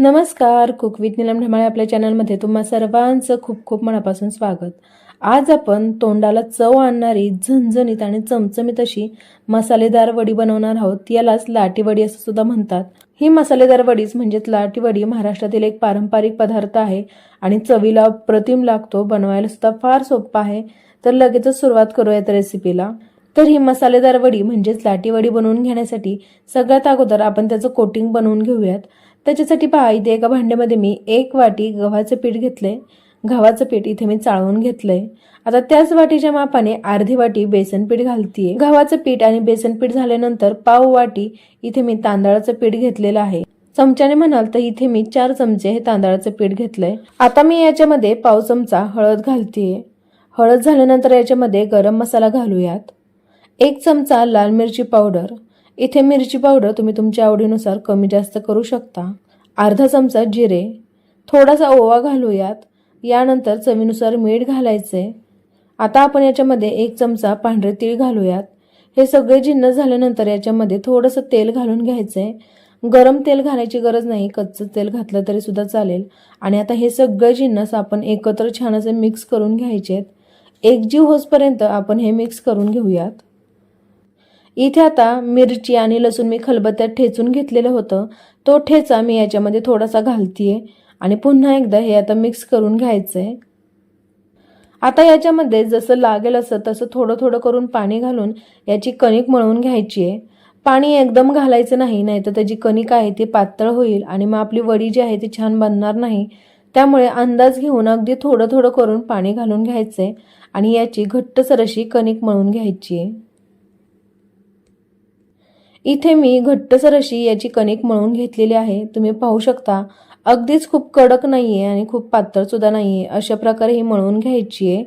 नमस्कार cook with Neelam ढमाळे आपल्या चॅनलमध्ये तुम्हा सर्वांचं खूप खूप मनापासून स्वागत. आज आपण तोंडाला चव आणणारी झणझणीत आणि चमचमीत अशी मसालेदार वडी बनवणार आहोत. यालाच लाटीवडी असं सुद्धा म्हणतात. ही मसालेदार वडीच म्हणजेच लाटीवडी महाराष्ट्रातील एक पारंपरिक पदार्थ आहे आणि चवीला प्रतिम लागतो. बनवायला सुद्धा फार सोपा आहे. तर लगेचच सुरुवात करूयात रेसिपीला. तर ही मसालेदार वडी म्हणजेच लाटीवडी बनवून घेण्यासाठी सगळ्यात अगोदर आपण त्याचं कोटिंग बनवून घेऊयात. त्याच्यासाठी पहा इथे एका भांड्यामध्ये मी एक वाटी गव्हाचं पीठ घेतलंय. गव्हाचं पीठ इथे मी चाळवून घेतलंय. आता त्याच वाटीच्या मापाने अर्धी वाटी बेसन पीठ घालतीये. गव्हाचं पीठ आणि बेसन पीठ झाल्यानंतर पाव वाटी इथे मी तांदळाचं पीठ घेतलेलं आहे. चमच्याने म्हणाल तर इथे मी चार चमचे हे तांदळाचं पीठ घेतलंय. आता मी याच्यामध्ये पाव चमचा हळद घालतीये. हळद झाल्यानंतर याच्यामध्ये गरम मसाला घालूयात. एक चमचा लाल मिरची पावडर. इथे मिरची पावडर तुम्ही तुमच्या आवडीनुसार कमी जास्त करू शकता. अर्धा चमचा जिरे थोडासा ओवा घालूयात. यानंतर चवीनुसार मीठ घालायचे. आता आपण याच्यामध्ये एक चमचा पांढरे तीळ घालूयात. हे सगळे जिन्नस झाल्यानंतर याच्यामध्ये थोडंसं तेल घालून घ्यायचंय गरम तेल घालायची गरज नाही कच्चं तेल घातलं तरी सुद्धा चालेल. आणि आता हे सगळे जिन्नस आपण एकत्र छान असे मिक्स करून घ्यायचेत. एकजीव होसपर्यंत आपण हे मिक्स करून घेऊयात. इथे आता मिरची आणि लसूण मी खलबत्त्यात ठेचून घेतलेलं होतं. तो ठेचा मी याच्यामध्ये थोडासा घालतीये. आणि पुन्हा एकदा हे आता मिक्स करून घ्यायचं आहे आता याच्यामध्ये जसं लागेल असं तसं थोडं थोडं करून पाणी घालून याची कणिक मळून घ्यायची आहे पाणी एकदम घालायचं नाही नाही तर त्याची कणिक आहे ती पातळ होईल आणि मग आपली वडी जी आहे ती छान बनणार नाही. त्यामुळे अंदाज घेऊन अगदी थोडं थोडं करून पाणी घालून घ्यायचं आहे आणि याची घट्टसर अशी कणिक मळून घ्यायची आहे इथे मी घट्टसर अशी याची कणिक मळून घेतलेली आहे. तुम्ही पाहू शकता अगदीच खूप कडक नाही आहे आणि खूप पातळसुद्धा नाही आहे अशा प्रकारे ही मळून घ्यायची आहे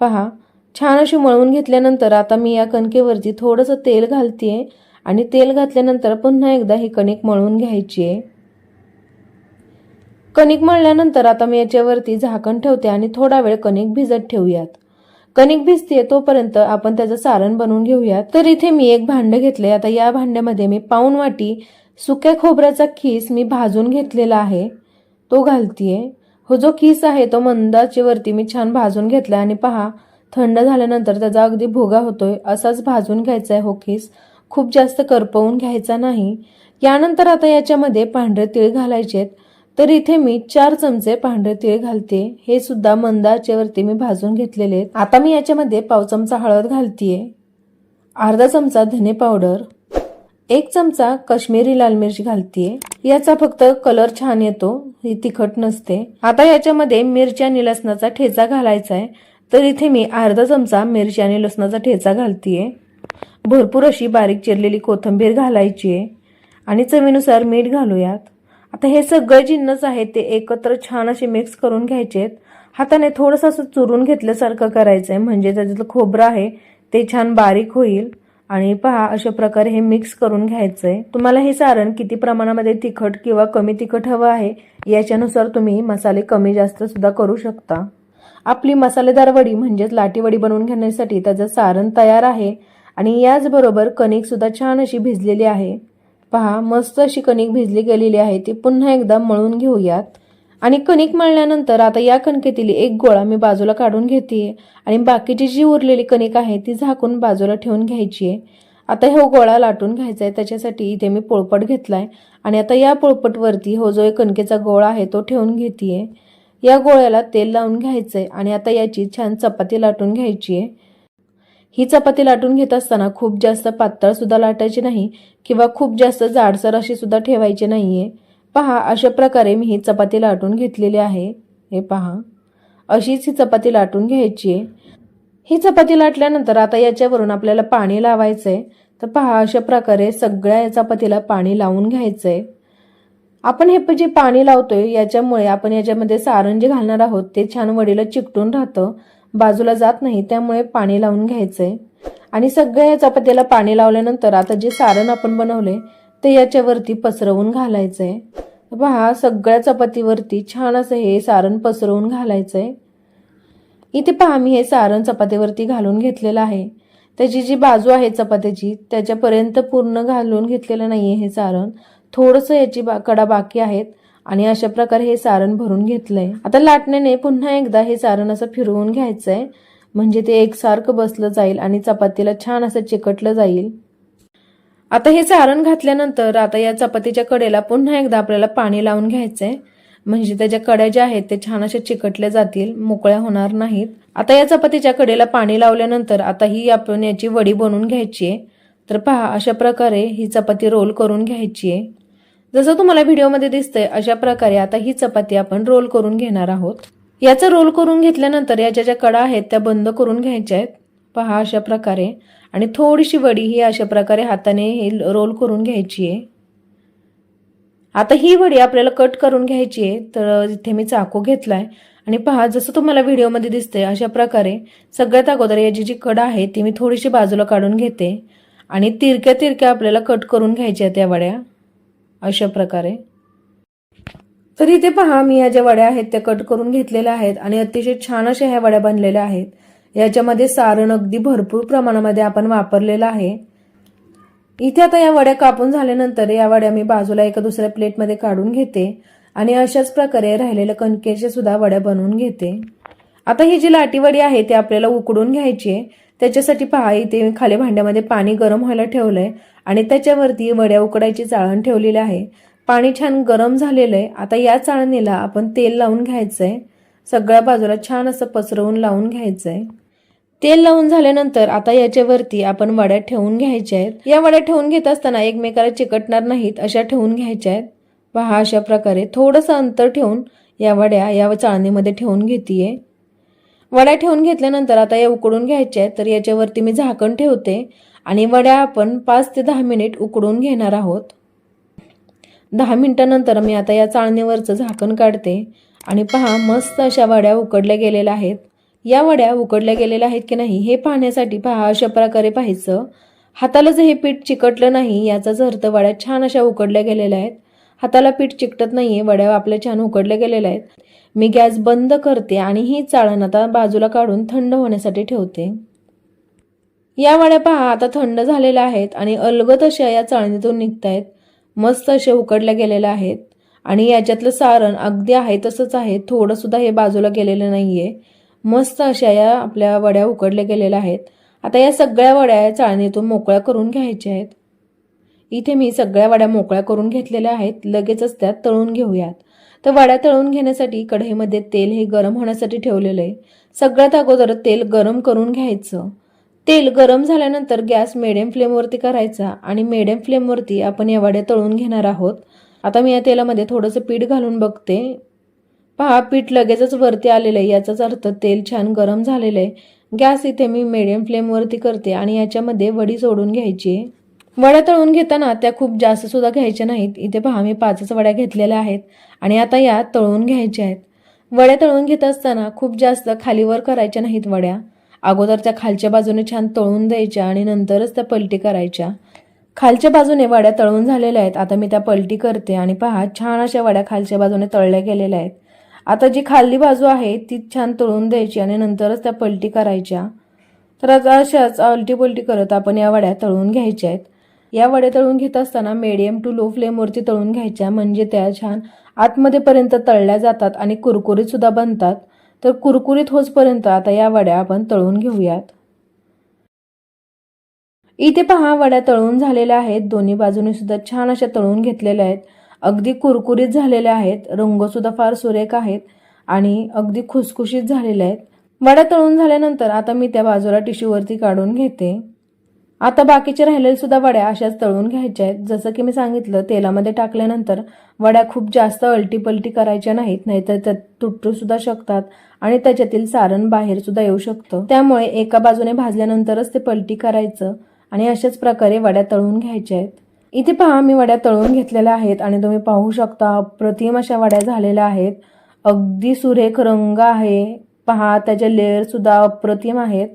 पहा छान अशी मळून घेतल्यानंतर आता मी या कणकेवरती थोडंसं तेल घालते आणि तेल घातल्यानंतर पुन्हा एकदा ही कणिक मळून घ्यायची आहे कणिक मळल्यानंतर आता मी याच्यावरती झाकण ठेवते आणि थोडा वेळ कणिक भिजत ठेवूयात. कणिक भिजते तोपर्यंत आपण त्याचं सारण बनवून घेऊया. तर इथे मी एक भांडं घेतले आता या भांड्यामध्ये मी पाऊन वाटी सुक्या खोबऱ्याचा खीस मी भाजून घेतलेला आहे. तो घालतीये. हो जो खीस आहे तो मंदाचे वरती मी छान भाजून घेतला आणि पहा थंड झाल्यानंतर त्याचा अगदी भोगा होतोय. असाच भाजून घ्यायचा आहे हो खीस. खूप जास्त करपवून घ्यायचा नाही. यानंतर आता याच्यामध्ये पांढरे तीळ घालायचेत. तर इथे मी चार चमचे पांढरे तीळ घालते. हे सुद्धा मंदाच्यावरती मी भाजून घेतलेले आहेत. आता मी याच्यामध्ये पाव चमचा हळद घालतीये. अर्धा चमचा धने पावडर. एक चमचा काश्मीरी लाल मिरची घालतीये. याचा फक्त कलर छान येतो. ही तिखट नसते. आता याच्यामध्ये मिरची आणि लसणाचा ठेचा घालायचा आहे तर इथे मी अर्धा चमचा मिरची आणि लसणाचा ठेचा घालतीये. भरपूर अशी बारीक चिरलेली कोथिंबीर घालायची आहे आणि चवीनुसार मीठ घालूयात. आता हे सगळे जिन्नस आहेत ते एकत्र छान असे मिक्स करून घ्यायचे आहेत. हाताने थोडंसं असं चुरून घेतल्यासारखं करायचं आहे म्हणजे त्याच्यातलं खोबरं आहे ते छान बारीक होईल. आणि पहा अशा प्रकारे हे मिक्स करून घ्यायचं आहे तुम्हाला हे सारण किती प्रमाणामध्ये तिखट किंवा कमी तिखट हवं आहे याच्यानुसार तुम्ही मसाले कमी जास्त सुद्धा करू शकता. आपली मसालेदार वडी म्हणजेच लाटीवडी बनवून घेण्यासाठी त्याचं सारण तयार आहे. आणि याचबरोबर कणिकसुद्धा छान अशी भिजलेली आहे. पहा मस्त अशी कणिक भिजली गेलेली आहे ती पुन्हा एकदा मळून घेऊयात. आणि कणिक मळल्यानंतर आता या कणकेतील एक गोळा मी बाजूला काढून घेते. आणि बाकीची जी उरलेली कणिक आहे ती झाकून बाजूला ठेवून घ्यायची आहे. आता हो गोळा लाटून घ्यायचा आहे त्याच्यासाठी इथे मी पोळपट घेतलाय. आणि आता या पोळपटवरती हो जो एक कणकेचा गोळा आहे तो ठेवून घेते या गोळ्याला तेल लावून घ्यायचंय. आणि आता याची छान चपाती लाटून घ्यायची आहे ही चपाती लाटून घेत असताना खूप जास्त पातळ सुद्धा लाटायची नाही किंवा खूप जास्त जाडसर अशी सुद्धा ठेवायची नाहीये. पहा अशा प्रकारे मी ही चपाती लाटून घेतलेली आहे. हे पहा. अशीच ही चपाती लाटून घ्यायची आहे. ही चपाती लाटल्यानंतर आता याच्यावरून आपल्याला पाणी लावायचंय. तर पहा अशा प्रकारे सगळ्या या चपातीला पाणी लावून घ्यायचंय. आपण हे जे पाणी लावतोय याच्यामुळे आपण याच्यामध्ये सारण जे घालणार आहोत. ते छान वडीला चिकटून राहतं. बाजूला जात नाही त्यामुळे पाणी लावून घ्यायचंय आणि सगळ्या या चपात्याला पाणी लावल्यानंतर आता जे सारण आपण बनवले ते याच्यावरती पसरवून घालायचंय पहा सगळ्या चपातीवरती छान असं हे सारण पसरवून घालायचंय इथे पहा मी हे सारण चपातीवरती घालून घेतलेलं आहे. त्याची जी बाजू आहे चपात्याची त्याच्यापर्यंत पूर्ण घालून घेतलेलं नाहीये हे सारण. थोडंसं याची बा कडा बाकी आहेत. आणि अशा प्रकारे हे सारण भरून घेतलंय. आता लाटण्याने पुन्हा एकदा हे सारण असं फिरवून घ्यायचंय. म्हणजे ते एकसारखं बसलं जाईल आणि चपातीला छान असं चिकटलं जाईल. आता हे सारण घातल्यानंतर आता या चपातीच्या कडेला पुन्हा एकदा आपल्याला पाणी लावून घ्यायचंय. म्हणजे त्याच्या कड्या ज्या आहेत ते छान अशा चिकटल्या जातील मोकळ्या होणार नाहीत. आता या चपातीच्या कडेला पाणी लावल्यानंतर आता ही आपण याची वडी बनवून घ्यायची आहे तर पहा अशा प्रकारे ही चपाती रोल करून घ्यायची आहे जसं तुम्हाला व्हिडिओमध्ये दिसतंय अशा प्रकारे आता ही चपाती आपण रोल करून घेणार आहोत. याचा रोल करून घेतल्यानंतर याच्या ज्या कडा आहेत त्या बंद करून घ्यायच्या आहेत. पहा अशा प्रकारे. आणि थोडीशी वडी ही अशा प्रकारे हाताने हे रोल करून घ्यायची आहे. आता ही वडी आपल्याला कट करून घ्यायची आहे तर इथे मी चाकू घेतलाय. आणि पहा जसं तुम्हाला व्हिडिओमध्ये दिसतंय अशा प्रकारे सगळ्यात अगोदर याची जी कडा आहे ती मी थोडीशी बाजूला काढून घेते. आणि तिरक्या तिरक्या आपल्याला कट करून घ्यायच्या आहेत वड्या. अशा प्रकारे. तर इथे पहा मी या ज्या वड्या आहेत त्या कट करून घेतलेल्या आहेत आणि अतिशय छान अशा ह्या वड्या बनलेल्या आहेत. याच्यामध्ये सारण अगदी भरपूर प्रमाणामध्ये आपण वापरलेलं आहे. इथे आता या वड्या कापून झाल्यानंतर या वड्या मी बाजूला एका दुसऱ्या प्लेटमध्ये काढून घेते आणि अशाच प्रकारे राहिलेल्या कणकेच्या सुद्धा वड्या बनवून घेते. आता ही जी लाटीवडी आहे ती आपल्याला उकडून घ्यायची आहे. त्याच्यासाठी पहा इथे खाली भांड्यामध्ये पाणी गरम व्हायला ठेवलं आहे आणि त्याच्यावरती वड्या उकडायची चाळण ठेवलेली आहे. पाणी छान गरम झालेलं आहे आता या चाळणीला आपण तेल लावून घ्यायचं आहे सगळ्या बाजूला छान असं पसरवून लावून घ्यायचं आहे तेल लावून झाल्यानंतर आता याच्यावरती आपण वड्या ठेवून घ्यायच्या आहेत. या वड्या ठेवून घेत असताना एकमेकाला चिकटणार नाहीत अशा ठेवून घ्यायच्या आहेत. पहा अशा प्रकारे थोडंसं अंतर ठेवून या वड्या या चाळणीमध्ये ठेवून घेते वड्या ठेवून घेतल्यानंतर आता या उकडून घ्यायच्या आहेत तर याच्यावरती मी झाकण ठेवते आणि वड्या आपण पाच ते दहा मिनिट उकडून घेणार आहोत. दहा मिनिटानंतर मी आता या चाळणीवरचं झाकण काढते आणि पहा मस्त अशा वड्या उकडल्या गेलेल्या आहेत. या वड्या उकडल्या गेलेल्या आहेत की नाही हे पाहण्यासाठी पहा अशा प्रकारे पाहायचं. हाताला जर हे पीठ चिकटलं नाही याचाच अर्थ वड्या छान अशा उकडल्या गेलेल्या आहेत. हाताला पीठ चिकटत नाही आहे वड्या आपल्या छान उकडल्या गेलेल्या आहेत. मी गॅस बंद करते आणि ही चाळण आता बाजूला काढून थंड होण्यासाठी ठेवते. या वड्या पहा आता थंड झालेल्या आहेत आणि अलगत अशा या चाळणीतून निघतायत. मस्त असे उकडल्या गेलेल्या आहेत. आणि याच्यातलं सारण अगदी आहे तसंच आहे थोडंसुद्धा हे बाजूला गेलेलं नाही आहे मस्त अशा या आपल्या वड्या उकडल्या गेलेल्या आहेत. आता या सगळ्या वड्या या चाळणीतून मोकळ्या करून घ्यायच्या आहेत. इथे मी सगळ्या वड्या मोकळ्या करून घेतलेल्या आहेत. लगेचच त्यात तळून घेऊयात. तर वड्या तळून घेण्यासाठी कढईमध्ये तेल हे गरम होण्यासाठी ठेवलेलं आहे. सगळ्यात अगोदर तेल गरम करून घ्यायचं. तेल गरम झाल्यानंतर गॅस मिडियम फ्लेमवरती करायचा आणि मिडियम फ्लेमवरती आपण या वड्या तळून घेणार आहोत. आता मी या तेलामध्ये थोडंसं पीठ घालून बघते. पहा पीठ लगेचच वरती आलेलं आहे. याचाच अर्थ तेल छान गरम झालेलं आहे. गॅस इथे मी मिडियम फ्लेमवरती करते आणि याच्यामध्ये वडी सोडून घ्यायची आहे. वड्या तळून घेताना त्या खूप जास्त सुद्धा घ्यायच्या नाहीत. इथे पहा मी पाचच वड्या घेतलेल्या आहेत आणि आता या तळून घ्यायच्या आहेत. वड्या तळून घेत असताना खूप जास्त खालीवर करायच्या नाहीत वड्या. अगोदर त्या खालच्या बाजूने छान तळून द्यायच्या आणि नंतरच त्या पलटी करायच्या. खालच्या बाजूने वड्या तळून झालेल्या आहेत. आता मी त्या पलटी करते आणि पहा छान अशा वड्या खालच्या बाजूने तळल्या गेलेल्या आहेत. आता जी खाल्ली बाजू आहे ती छान तळून द्यायची आणि नंतरच त्या पलटी करायच्या. तर आता अशाच अलटी पलटी करत आपण या वड्या तळून घ्यायच्या आहेत. या वड्या तळून घेत असताना मीडियम टू लो फ्लेमवरती तळून घ्यायच्या म्हणजे त्या छान आतमध्येपर्यंत तळल्या जातात आणि कुरकुरीत सुद्धा बनतात. तर कुरकुरीत होचपर्यंत आता या वड्या आपण तळून घेऊयात. इथे पहा वड्या तळून झालेल्या आहेत. दोन्ही बाजूने सुद्धा छान अशा तळून घेतलेल्या आहेत. अगदी कुरकुरीत झालेल्या आहेत. रंग सुद्धा फार सुरेख आहेत आणि अगदी खुसखुशीत झालेल्या आहेत. वड्या तळून झाल्यानंतर आता मी त्या बाजूला टिश्यूवरती काढून घेते. आता बाकीचे राहिलेले सुद्धा वड्या अशाच तळून घ्यायच्या आहेत. जसं की मी सांगितलं तेलामध्ये टाकल्यानंतर वड्या खूप जास्त अलटी पलटी करायच्या नाहीत नाहीतर त्यात तुटू सुद्धा शकतात आणि त्याच्यातील सारण बाहेर सुद्धा येऊ शकतं. त्यामुळे एका बाजूने भाजल्यानंतरच ते पलटी करायचं आणि अशाच प्रकारे वड्या तळून घ्यायच्या आहेत. इथे पहा मी वड्या तळून घेतलेल्या आहेत आणि तुम्ही पाहू शकता अप्रतिम अशा वड्या झालेल्या आहेत. अगदी सुरेख रंग आहे. पहा त्याचे लेअर सुद्धा अप्रतिम आहेत.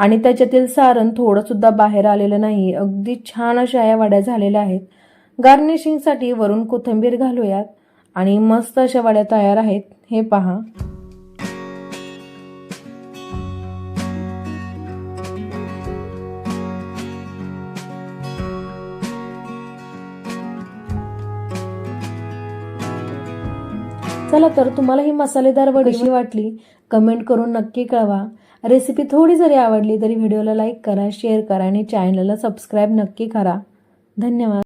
आणि त्याच्यातील सारण थोडंसुद्धा बाहेर आलेलं नाही. अगदी छान अशा या वड्या झालेल्या आहेत. गार्निशिंगसाठी वरून कोथिंबीर घालूयात आणि मस्त अशा वड्या तयार आहेत. हे पहा. चला तर तुम्हाला ही मसालेदार वडीशी वाटली? कमेंट करून नक्की कळवा. रेसिपी थोडी जरी आवडली तरी व्हिडिओला लाईक करा शेअर करा आणि चॅनलला सबस्क्राईब नक्की करा. धन्यवाद.